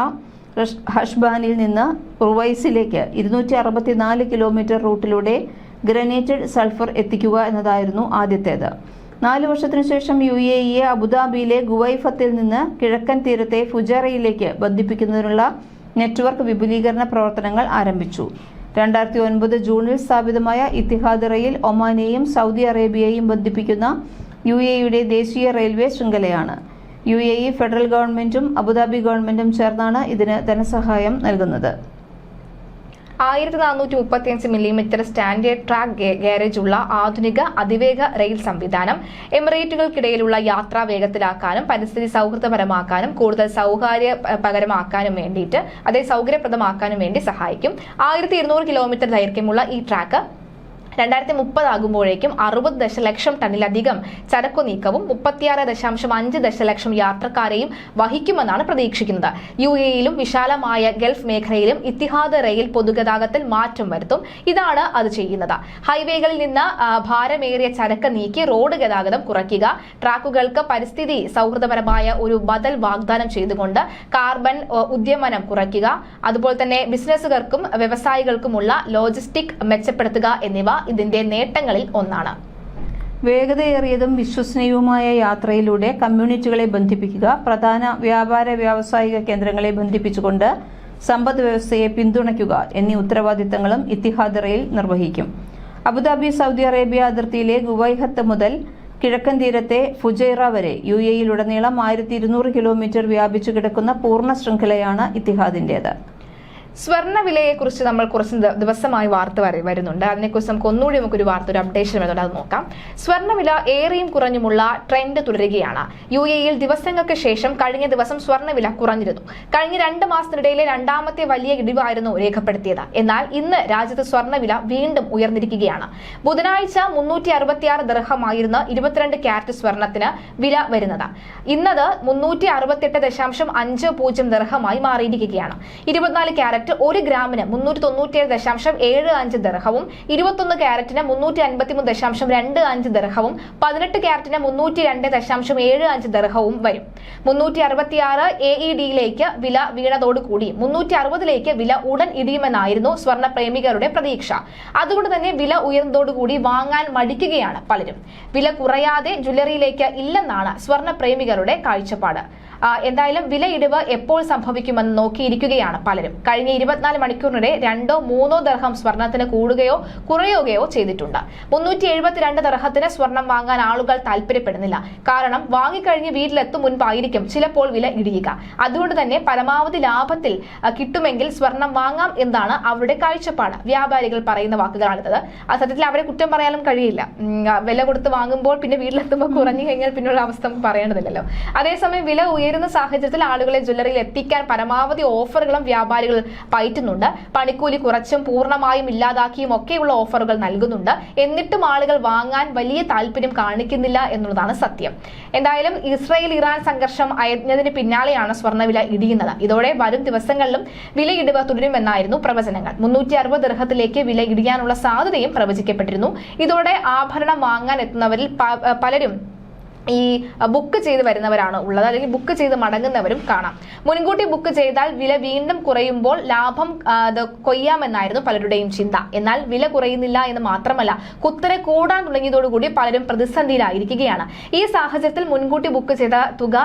ഹഷ്ബാനിൽ നിന്ന് റുവൈസിലേക്ക് ഇരുന്നൂറ്റി അറുപത്തിനാല് കിലോമീറ്റർ റൂട്ടിലൂടെ ഗ്രനേറ്റഡ് സൾഫർ എത്തിക്കുക എന്നതായിരുന്നു ആദ്യത്തേത്. നാല് വർഷത്തിനു ശേഷം യു എ ഇയെ അബുദാബിയിലെ ഗുവൈഫത്തിൽ നിന്ന് കിഴക്കൻ തീരത്തെ ഫുജറയിലേക്ക് ബന്ധിപ്പിക്കുന്നതിനുള്ള നെറ്റ്വർക്ക് വിപുലീകരണ പ്രവർത്തനങ്ങൾ ആരംഭിച്ചു. രണ്ടായിരത്തി ഒൻപത് ജൂണിൽ സ്ഥാപിതമായ ഇത്തിഹാദ് റെയിൽ ഒമാനെയും സൗദി അറേബ്യയെയും ബന്ധിപ്പിക്കുന്ന യു എയുടെ ദേശീയ റെയിൽവേ ശൃംഖലയാണ്. യു എ ഇ ഫെഡറൽ ഗവൺമെന്റും അബുദാബി ഗവൺമെന്റും ചേർന്നാണ് ഇതിന് ധനസഹായം നൽകുന്നത്. ആയിരത്തി നാനൂറ്റി മുപ്പത്തിയഞ്ച് മില്ലിമീറ്റർ സ്റ്റാൻഡേർഡ് ട്രാക്ക് ഗാരേജ് ഉള്ള ആധുനിക അതിവേഗ റെയിൽ സംവിധാനം എമിറേറ്റുകൾക്കിടയിലുള്ള യാത്രാ വേഗത്തിലാക്കാനും പരിസ്ഥിതി സൗഹൃദപരമാക്കാനും കൂടുതൽ സൗകര്യ പകരമാക്കാനും വേണ്ടിയിട്ട് അതേ സൗകര്യപ്രദമാക്കാനും വേണ്ടി സഹായിക്കും. ആയിരത്തി കിലോമീറ്റർ ദൈർഘ്യമുള്ള ഈ ട്രാക്ക് രണ്ടായിരത്തി മുപ്പതാകുമ്പോഴേക്കും അറുപത് ദശലക്ഷം ടണ്ണിലധികം ചരക്കു നീക്കവും മുപ്പത്തിയാറ് ദശാംശം അഞ്ച് ദശലക്ഷം യാത്രക്കാരെയും വഹിക്കുമെന്നാണ് പ്രതീക്ഷിക്കുന്നത്. യു എയിലും വിശാലമായ ഗൾഫ് മേഖലയിലും ഇത്തിഹാദ് റെയിൽ പൊതുഗതാഗതത്തിൽ മാറ്റം വരുത്തും. ഇതാണ് അത് ചെയ്യുന്നത്. ഹൈവേകളിൽ നിന്ന് ഭാരമേറിയ ചരക്ക് നീക്കി റോഡ് ഗതാഗതം കുറയ്ക്കുക. ട്രാക്കുകൾക്ക് പരിസ്ഥിതി സൗഹൃദപരമായ ഒരു ബദൽ വാഗ്ദാനം ചെയ്തുകൊണ്ട് കാർബൺ ഉദ്യമനം കുറയ്ക്കുക. അതുപോലെ തന്നെ ബിസിനസ്സുകാർക്കും വ്യവസായികൾക്കുമുള്ള ലോജിസ്റ്റിക് മെച്ചപ്പെടുത്തുക എന്നിവ ഇതിന്റെ നേട്ടങ്ങളിൽ ഒന്നാണ്. വേഗതയേറിയതും വിശ്വസനീയവുമായ യാത്രയിലൂടെ കമ്മ്യൂണിറ്റികളെ ബന്ധിപ്പിക്കുക പ്രധാന വ്യാപാര വ്യാവസായിക കേന്ദ്രങ്ങളെ ബന്ധിപ്പിച്ചുകൊണ്ട് സമ്പദ് വ്യവസ്ഥയെ പിന്തുണയ്ക്കുക എന്നീ ഉത്തരവാദിത്തങ്ങളും ഇത്തിഹാദ് റെയിൽ നിർവഹിക്കും. അബുദാബി സൗദി അറേബ്യ അതിർത്തിയിലെ ഗുവൈഹത്ത് മുതൽ കിഴക്കൻ തീരത്തെ ഫുജൈറ വരെ യു എയിലുടനീളം ആയിരത്തി ഇരുന്നൂറ് കിലോമീറ്റർ വ്യാപിച്ചു കിടക്കുന്ന പൂർണ ശൃംഖലയാണ് ഇത്തിഹാദിന്റേത് സ്വർണവിലയെക്കുറിച്ച് നമ്മൾ കുറച്ച് ദിവസമായി വാർത്ത വരെ വരുന്നുണ്ട്. അതിനെക്കുറിച്ച് നമുക്ക് ഒന്നുകൂടി നമുക്കൊരു വാർത്ത ഒരു അപ്ഡേഷൻ വരുന്നുണ്ട്. അത് നോക്കാം. സ്വർണവില ഏറെയും കുറഞ്ഞുമുള്ള ട്രെൻഡ് തുടരുകയാണ്. യു എയിൽ ദിവസങ്ങൾക്ക് ശേഷം കഴിഞ്ഞ ദിവസം സ്വർണവില കുറഞ്ഞിരുന്നു. കഴിഞ്ഞ രണ്ട് മാസത്തിനിടയിലെ രണ്ടാമത്തെ വലിയ ഇടിവായിരുന്നു രേഖപ്പെടുത്തിയത്. എന്നാൽ ഇന്ന് രാജ്യത്ത് സ്വർണവില വീണ്ടും ഉയർന്നിരിക്കുകയാണ്. ബുധനാഴ്ച മുന്നൂറ്റി അറുപത്തിയാറ് ദർഹമായിരുന്ന ഇരുപത്തിരണ്ട് ക്യാരറ്റ് സ്വർണത്തിന് വില വരുന്നത്. ഇന്നത് മുന്നൂറ്റി അറുപത്തെട്ട് ദശാംശം അഞ്ച് പൂജ്യം ദർഹമായി മാറിയിരിക്കുകയാണ്. ഇരുപത്തിനാല് ക്യാരറ്റ് ഒരു ഗ്രാമിന് മുന്നൂറ്റി തൊണ്ണൂറ്റിയേഴ് ദശാംശം ഏഴ് അഞ്ച് ദർഹവും ഇരുപത്തൊന്ന് ക്യാരറ്റിന് മുന്നൂറ്റി അൻപത്തിമൂന്ന് ദശാംശം രണ്ട് അഞ്ച് ദർഹവും പതിനെട്ട് ക്യാരറ്റിന് മുന്നൂറ്റി രണ്ട് ദശാംശം ഏഴ് അഞ്ച് ദർഹവും വരും. മുന്നൂറ്റി അറുപത്തിയാറ് എ ഇ ഡിയിലേക്ക് വില വീണതോടുകൂടി മുന്നൂറ്റി അറുപതിലേക്ക് വില ഉടൻ ഇടിയുമെന്നായിരുന്നു സ്വർണ പ്രേമികളുടെ പ്രതീക്ഷ. അതുകൊണ്ട് തന്നെ വില ഉയർന്നതോടുകൂടി വാങ്ങാൻ മടിക്കുകയാണ് പലരും. വില കുറയാതെ ജ്വല്ലറിയിലേക്ക് ഇല്ലെന്നാണ് സ്വർണ പ്രേമികളുടെ കാഴ്ചപ്പാട്. എന്തായാലും വിലയിടിവ് എപ്പോൾ സംഭവിക്കുമെന്ന് നോക്കിയിരിക്കുകയാണ് പലരും. കഴിഞ്ഞ ഇരുപത്തിനാല് മണിക്കൂറിനിടെ രണ്ടോ മൂന്നോ ദർഹം സ്വർണത്തിന് കൂടുകയോ കുറയുകയോ ചെയ്തിട്ടുണ്ട്. മുന്നൂറ്റി എഴുപത്തിരണ്ട് ദർഹത്തിന് സ്വർണം വാങ്ങാൻ ആളുകൾ താല്പര്യപ്പെടുന്നില്ല. കാരണം വാങ്ങിക്കഴിഞ്ഞ് വീട്ടിലെത്തും മുൻപായിരിക്കും ചിലപ്പോൾ വില ഇടിയുക. അതുകൊണ്ട് തന്നെ പരമാവധി ലാഭത്തിൽ കിട്ടുമെങ്കിൽ സ്വർണം വാങ്ങാം എന്നാണ് അവരുടെ കാഴ്ചപ്പാട്. വ്യാപാരികൾ പറയുന്ന വാക്കുകളാണിത്. സത്യത്തിൽ അവരെ കുറ്റം പറയാനും കഴിയില്ല. വില കൊടുത്ത് വാങ്ങുമ്പോൾ പിന്നെ വീട്ടിലെത്തുമ്പോൾ കുറഞ്ഞു കഴിഞ്ഞാൽ പിന്നെ പിന്നെയുള്ള അവസ്ഥ പറയേണ്ടതില്ലല്ലോ. അതേസമയം വില ഉയരുന്ന സാഹചര്യത്തിൽ ആളുകളെ ജ്വല്ലറിയിൽ എത്തിക്കാൻ പരമാവധി ഓഫറുകളും വ്യാപാരികൾ പയറ്റുന്നുണ്ട്. പണിക്കൂലി കുറച്ചും പൂർണമായും ഇല്ലാതാക്കിയും ഒക്കെയുള്ള ഓഫറുകൾ നൽകുന്നുണ്ട്. എന്നിട്ടും ആളുകൾ വാങ്ങാൻ വലിയ താല്പര്യം കാണിക്കുന്നില്ല എന്നുള്ളതാണ് സത്യം. എന്തായാലും ഇസ്രായേൽ ഇറാൻ സംഘർഷം അയഞ്ഞതിന് പിന്നാലെയാണ് സ്വർണവില ഇടിയുന്നത്. ഇതോടെ വരും ദിവസങ്ങളിലും വില ഇടിവ് തുടരുമെന്നായിരുന്നു പ്രവചനങ്ങൾ. മുന്നൂറ്റി അറുപത് ദർഹത്തിലേക്ക് വില ഇടിയാനുള്ള സാധ്യതയും പ്രവചിക്കപ്പെട്ടിരുന്നു. ഇതോടെ ആഭരണം വാങ്ങാൻ എത്തുന്നവരിൽ പലരും ഈ ബുക്ക് ചെയ്ത് വരുന്നവരാണ് ഉള്ളത്. അല്ലെങ്കിൽ ബുക്ക് ചെയ്ത് മടങ്ങുന്നവരും കാണാം. മുൻകൂട്ടി ബുക്ക് ചെയ്താൽ വില വീണ്ടും കുറയുമ്പോൾ ലാഭം അത് കൊയ്യാമെന്നായിരുന്നു പലരുടെയും ചിന്ത. എന്നാൽ വില കുറയുന്നില്ല എന്ന് മാത്രമല്ല കുത്തനെ കൂടാൻ തുടങ്ങിയതോടുകൂടി പലരും പ്രതിസന്ധിയിലായിരിക്കുകയാണ്. ഈ സാഹചര്യത്തിൽ മുൻകൂട്ടി ബുക്ക് ചെയ്ത തുക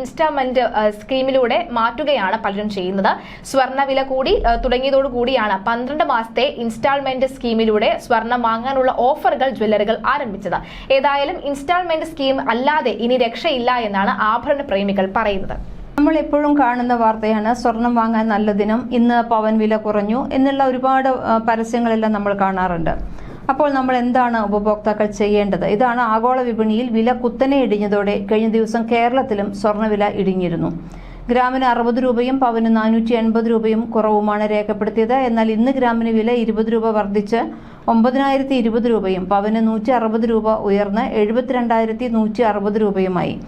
ഇൻസ്റ്റാൾമെന്റ് സ്കീമിലൂടെ മാറ്റുകയാണ് പലരും ചെയ്യുന്നത്. സ്വർണ വില കൂടി തുടങ്ങിയതോടുകൂടിയാണ് പന്ത്രണ്ട് മാസത്തെ ഇൻസ്റ്റാൾമെന്റ് സ്കീമിലൂടെ സ്വർണം വാങ്ങാനുള്ള ഓഫറുകൾ ജ്വല്ലറികൾ ആരംഭിച്ചത്. ഏതായാലും ഇൻസ്റ്റാൾമെന്റ് സ്കീം അല്ലാതെ ഇനി രക്ഷയില്ല എന്നാണ് ആഭരണ പ്രേമികൾ പറയുന്നത്. നമ്മൾ എപ്പോഴും കാണുന്ന വാർത്തയാണ് സ്വർണം വാങ്ങാൻ നല്ല ദിനം ഇന്ന് പവൻ വില കുറഞ്ഞു എന്നുള്ള ഒരുപാട് പരസ്യങ്ങളെല്ലാം നമ്മൾ കാണാറുണ്ട്. അപ്പോൾ നമ്മൾ എന്താണ് ഉപഭോക്താക്കൾ ചെയ്യേണ്ടത്? ഇതാണ് ആഗോള വിപണിയിൽ വില കുത്തനെ ഇടിഞ്ഞതോടെ കഴിഞ്ഞ ദിവസം കേരളത്തിലും സ്വർണവില ഇടിഞ്ഞിരുന്നു. ഗ്രാമിന് അറുപത് രൂപയും പവന് നാനൂറ്റി എൺപത് രൂപയും കുറവുമാണ് രേഖപ്പെടുത്തിയത്. എന്നാൽ ഇന്ന് ഗ്രാമിന് വില ഇരുപത് രൂപ വർദ്ധിച്ച് ഒമ്പതിനായിരത്തി ഇരുപത് രൂപയും പവന് നൂറ്റി അറുപത് രൂപ ഉയർന്ന് എഴുപത്തിരണ്ടായിരത്തി നൂറ്റി അറുപത് രൂപയുമായി.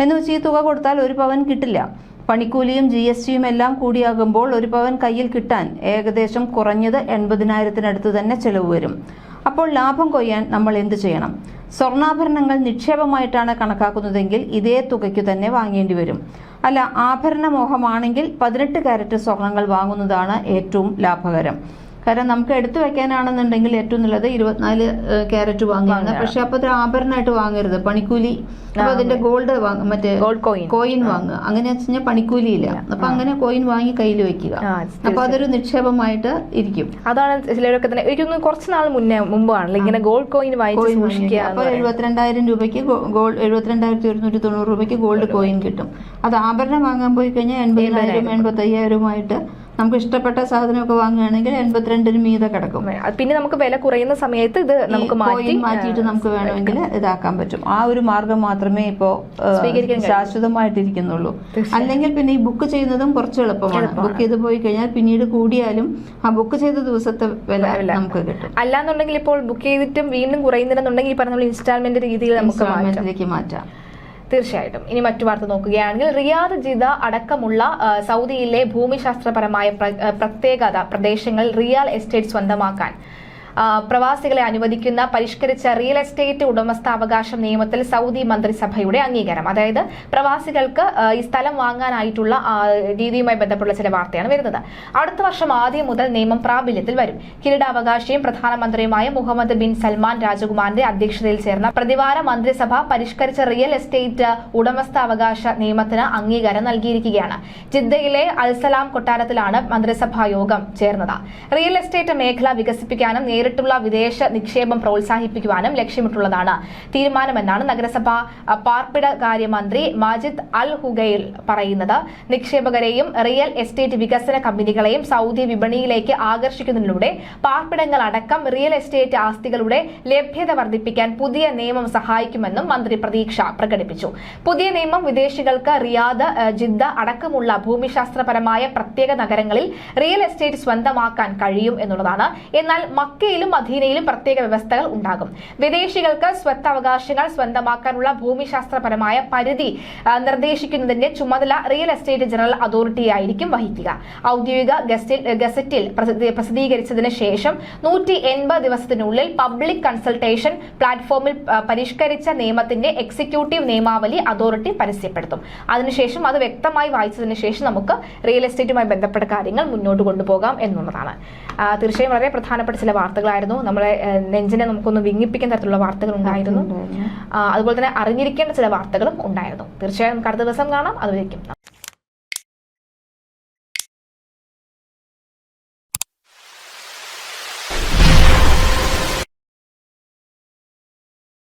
എന്ന് വെച്ച് ഈ തുക കൊടുത്താൽ ഒരു പവൻ കിട്ടില്ല. പണിക്കൂലിയും ജി എസ് ടിയും എല്ലാം കൂടിയാകുമ്പോൾ ഒരു പവൻ കയ്യിൽ കിട്ടാൻ ഏകദേശം കുറഞ്ഞത് എൺപതിനായിരത്തിനടുത്ത് തന്നെ ചെലവ് വരും. അപ്പോൾ ലാഭം കൊയ്യാൻ നമ്മൾ എന്ത് ചെയ്യണം? സ്വർണാഭരണങ്ങൾ നിക്ഷേപമായിട്ടാണ് കണക്കാക്കുന്നതെങ്കിൽ ഇതേ തുകയ്ക്ക് തന്നെ വാങ്ങേണ്ടി വരും. അല്ല ആഭരണ മോഹമാണെങ്കിൽ പതിനെട്ട് കാരറ്റ് സ്വർണങ്ങൾ വാങ്ങുന്നതാണ് ഏറ്റവും ലാഭകരം. കാരണം നമുക്ക് എടുത്തു വെക്കാനാണെന്നുണ്ടെങ്കിൽ ഏറ്റവും നല്ലത് ഇരുപത്തിനാല് ക്യാരറ്റ് വാങ്ങുകയാണ് പക്ഷെ അപ്പൊ അത് ആഭരണമായിട്ട് വാങ്ങരുത്. പണിക്കൂലി. അപ്പൊ ആ, അതിന്റെ ഗോൾഡ് മറ്റേ ഗോൾഡ് കോയിൻ. കോയിൻ വാങ്ങുക. അങ്ങനെ വെച്ച് കഴിഞ്ഞാൽ പണിക്കൂലിയില്ല. അപ്പൊ അങ്ങനെ കോയിൻ വാങ്ങി കയ്യിൽ വെക്കുക. അപ്പൊ അതൊരു നിക്ഷേപമായിട്ട് ഇരിക്കും. അതാണ് ചിലരൊക്കെ തന്നെ എനിക്കൊന്ന് കുറച്ച് നാൾ മുന്നേ മുമ്പാണല്ലോ ഇങ്ങനെ ഗോൾഡ് കോയിൻ വാങ്ങി സൂക്ഷിക്കുക അപ്പൊ എഴുപത്തിരണ്ടായിരം രൂപയ്ക്ക് ഗോൾഡ് എഴുപത്തിരണ്ടായിരത്തി ഒരുന്നൂറ്റി തൊണ്ണൂറ് രൂപയ്ക്ക് ഗോൾഡ് കോയിൻ കിട്ടും. അത് ആഭരണം വാങ്ങാൻ പോയി കഴിഞ്ഞാൽ എൺപതിനായിരം എൺപത്തി അയ്യായിരവുമായിട്ട് നമുക്ക് ഇഷ്ടപ്പെട്ട സാധനമൊക്കെ വാങ്ങുകയാണെങ്കിൽ എൺപത്തിരണ്ടിന് മീതെ കിടക്കും. പിന്നെ നമുക്ക് വില കുറയുന്ന സമയത്ത് ഇത് നമുക്ക് മാറ്റി മാറ്റിയിട്ട് നമുക്ക് വേണമെങ്കിൽ ഇതാക്കാൻ പറ്റും. ആ ഒരു മാർഗം മാത്രമേ ഇപ്പോ ഏഹ്, സ്വീകരിക്കാൻ ശാശ്വതമായിട്ടിരിക്കുന്നുള്ളൂ. അല്ലെങ്കിൽ പിന്നെ ഈ ബുക്ക് ചെയ്യുന്നതും കുറച്ച് എളുപ്പമാണ്. ബുക്ക് ചെയ്ത് പോയി കഴിഞ്ഞാൽ പിന്നീട് കൂടിയാലും ആ ബുക്ക് ചെയ്ത ദിവസത്തെ വില നമുക്ക് കിട്ടും. അല്ലാന്നുണ്ടെങ്കിൽ ഇപ്പോൾ ബുക്ക് ചെയ്തിട്ടും വീണ്ടും കുറയുന്നില്ലെന്നുണ്ടെങ്കിൽ ഈ പറഞ്ഞ ഇൻസ്റ്റാൾമെന്റ് രീതിയിൽ നമുക്ക് മാറ്റാം. തീർച്ചയായിട്ടും. ഇനി മറ്റു വാർത്ത നോക്കുകയാണെങ്കിൽ റിയാദ് ജിദ അടക്കമുള്ള സൗദിയിലെ ഭൂമിശാസ്ത്രപരമായ പ്രത്യേകത പ്രദേശങ്ങൾ റിയൽ എസ്റ്റേറ്റ് സ്വന്തമാക്കാൻ. പ്രവാസികളെ അനുവദിക്കുന്ന പരിഷ്കരിച്ച റിയൽ എസ്റ്റേറ്റ് ഉടമസ്ഥാവകാശ നിയമത്തിൽ സൗദി മന്ത്രിസഭയുടെ അംഗീകാരം. അതായത് പ്രവാസികൾക്ക് ഈ സ്ഥലം വാങ്ങാനായിട്ടുള്ള രീതിയുമായി ബന്ധപ്പെട്ടുള്ള ചില വാർത്തയാണ് വരുന്നത്. അടുത്ത വർഷം ആദ്യം മുതൽ നിയമം പ്രാബല്യത്തിൽ വരും. കിരീടാവകാശിയും പ്രധാനമന്ത്രിയുമായ മുഹമ്മദ് ബിൻ സൽമാൻ രാജകുമാറിന്റെ അധ്യക്ഷതയിൽ ചേർന്ന പ്രതിവാര മന്ത്രിസഭ പരിഷ്കരിച്ച റിയൽ എസ്റ്റേറ്റ് ഉടമസ്ഥാവകാശ നിയമത്തിന് അംഗീകാരം നൽകിയിരിക്കുകയാണ്. ജിദ്ദയിലെ അൽസലാം കൊട്ടാരത്തിലാണ് മന്ത്രിസഭാ യോഗം ചേർന്നത്. റിയൽ എസ്റ്റേറ്റ് മേഖല വികസിപ്പിക്കാനും നേരിട്ടുള്ള വിദേശ നിക്ഷേപം പ്രോത്സാഹിപ്പിക്കുവാനും ലക്ഷ്യമിട്ടുള്ളതാണ് തീരുമാനമെന്നാണ് നഗരസഭ പാർപ്പിട കാര്യമന്ത്രി മാജിദ് അൽ ഹുഗൈൽ പറയുന്നത്. നിക്ഷേപകരെയും റിയൽ എസ്റ്റേറ്റ് വികസന കമ്പനികളെയും സൗദി വിപണിയിലേക്ക് ആകർഷിക്കുന്നതിലൂടെ പാർപ്പിടങ്ങൾ അടക്കം റിയൽ എസ്റ്റേറ്റ് ആസ്തികളുടെ ലഭ്യത വർദ്ധിപ്പിക്കാൻ പുതിയ നിയമം സഹായിക്കുമെന്നും മന്ത്രി പ്രതീക്ഷ പ്രകടിപ്പിച്ചു. പുതിയ നിയമം വിദേശികൾക്ക് റിയാദ് ജിദ്ദ അടക്കമുള്ള ഭൂമിശാസ്ത്രപരമായ പ്രത്യേക നഗരങ്ങളിൽ റിയൽ എസ്റ്റേറ്റ് സ്വന്തമാക്കാൻ കഴിയും എന്നുള്ളതാണ്. എന്നാൽ മക്കയിലും മദീനയിലും പ്രത്യേക വ്യവസ്ഥകൾ ഉണ്ടാകും. വിദേശികൾക്ക് സ്വത്തവകാശങ്ങൾ സ്വന്തമാക്കാനുള്ള ഭൂമിശാസ്ത്രപരമായ പരിധി നിർദ്ദേശിക്കുന്നതിന്റെ ചുമതല റിയൽ എസ്റ്റേറ്റ് ജനറൽ അതോറിറ്റിയായിരിക്കും വഹിക്കുക. ഔദ്യോഗിക ഗസറ്റിൽ പ്രസിദ്ധീകരിച്ചതിന് ശേഷം നൂറ്റി എൺപത് ദിവസത്തിനുള്ളിൽ പബ്ലിക് കൺസൾട്ടേഷൻ പ്ലാറ്റ്ഫോമിൽ പരിഷ്കരിച്ച നിയമത്തിന്റെ എക്സിക്യൂട്ടീവ് നിയമാവലി അതോറിറ്റി പരസ്യപ്പെടുത്തും. അതിനുശേഷം അത് വ്യക്തമായി വായിച്ചതിന് ശേഷം നമുക്ക് റിയൽ എസ്റ്റേറ്റുമായി ബന്ധപ്പെട്ട കാര്യങ്ങൾ മുന്നോട്ട് കൊണ്ടുപോകാം എന്നുള്ളതാണ്. തീർച്ചയായും വളരെ പ്രധാനപ്പെട്ട ചില വാർത്തകളായിരുന്നു. നമ്മളെ നെഞ്ചിനെ നമുക്കൊന്ന് വിങ്ങിപ്പിക്കുന്ന തരത്തിലുള്ള വാർത്തകൾ ഉണ്ടായിരുന്നു അതുപോലെ തന്നെ അറിഞ്ഞിരിക്കേണ്ട ചില വാർത്തകളും ഉണ്ടായിരുന്നു. തീർച്ചയായും നമുക്ക് അടുത്ത ദിവസം കാണാം. അതുവരേക്കും.